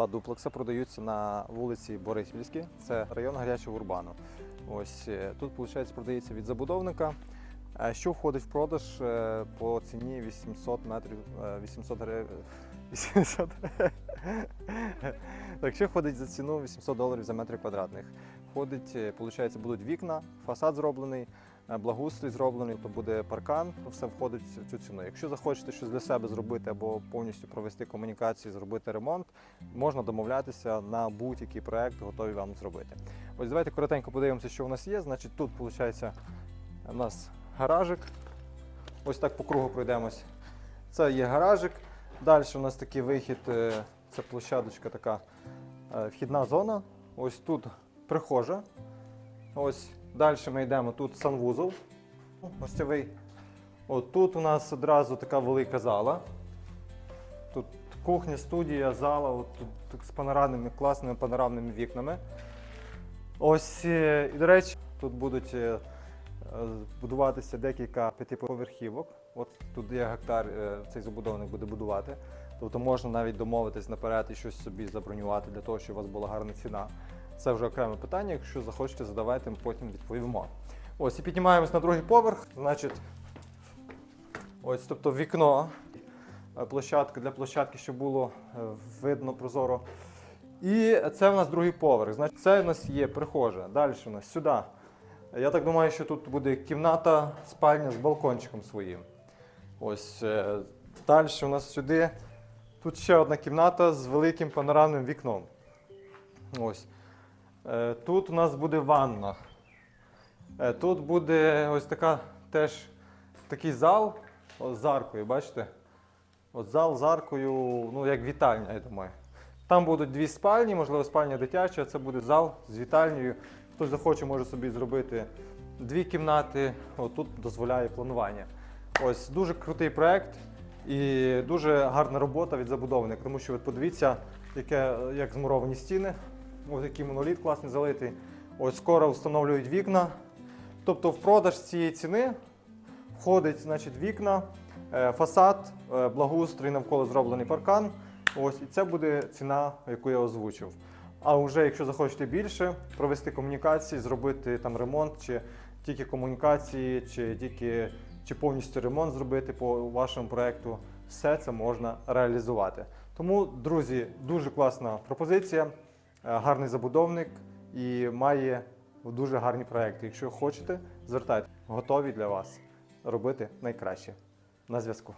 два дуплекси продаються на вулиці Бориспільській, це район гарячого урбану. Ось е, тут, виходить, продається від забудовника. Е, Що входить в продаж е, по ціні 800 метрів, е, 800 гривень. 800 так, що входить за ціну 800 доларів за метр квадратних? Входить, е, виходить, будуть вікна, фасад зроблений, е, благоустрій зроблений, то буде паркан, то все входить в цю ціну. Якщо захочете щось для себе зробити або повністю провести комунікації, зробити ремонт, можна домовлятися на будь-який проект, готові вам зробити. Ось давайте коротенько подивимося, що у нас є. Значить, тут виходить у нас гаражик. Ось так по кругу пройдемось. Це є гаражик. Далі у нас такий вихід, е, це площадочка така е, вхідна зона. Ось тут прихожа. Ось далі ми йдемо. Тут санвузол. Гостєвий. От тут у нас одразу така велика зала. Тут кухня, студія, зала, от тут з панорамними, класними панорамними вікнами. Ось, е, і до речі, тут будуть е, будуватися декілька п'ятиповерхівок. От тут є гектар, е, цей забудовник буде будувати. Тобто можна навіть домовитись наперед і щось собі забронювати для того, щоб у вас була гарна ціна. Це вже окреме питання. Якщо захочете, задавайте, потім відповімо. Ось і піднімаємось на другий поверх. Значить, ось, тобто вікно, е, площадка для площадки, щоб було е, видно прозоро. І це в нас другий поверх. Значить, це в нас є прихожа. Далі у нас сюди. Я так думаю, що тут буде кімната, спальня з балкончиком своїм. Ось е, далі у нас сюди. Тут ще одна кімната з великим панорамним вікном. Ось. Е, Тут у нас буде ванна. Е, Тут буде ось така теж такий зал ось з аркою, бачите? От зал з аркою, ну як вітальня, я думаю. Там будуть дві спальні, можливо, спальня дитяча, це буде зал з вітальнею. Хтось захоче, може собі зробити дві кімнати. От тут дозволяє планування. Ось дуже крутий проект і дуже гарна робота від забудовника, тому що от подивіться, яке, як змуровані стіни, ось який моноліт класний залитий. Ось скоро встановлюють вікна. Тобто в продаж цієї ціни входить значить, вікна, е, фасад, е, благоустрій навколо зроблений паркан. Ось і це буде ціна, яку я озвучив. А вже якщо захочете більше, провести комунікації, зробити там ремонт, чи тільки комунікації, чи тільки чи повністю ремонт зробити по вашому проекту, все це можна реалізувати. Тому, друзі, дуже класна пропозиція, гарний забудовник і має дуже гарні проекти. Якщо хочете, звертайте, готові для вас робити найкраще. На зв'язку.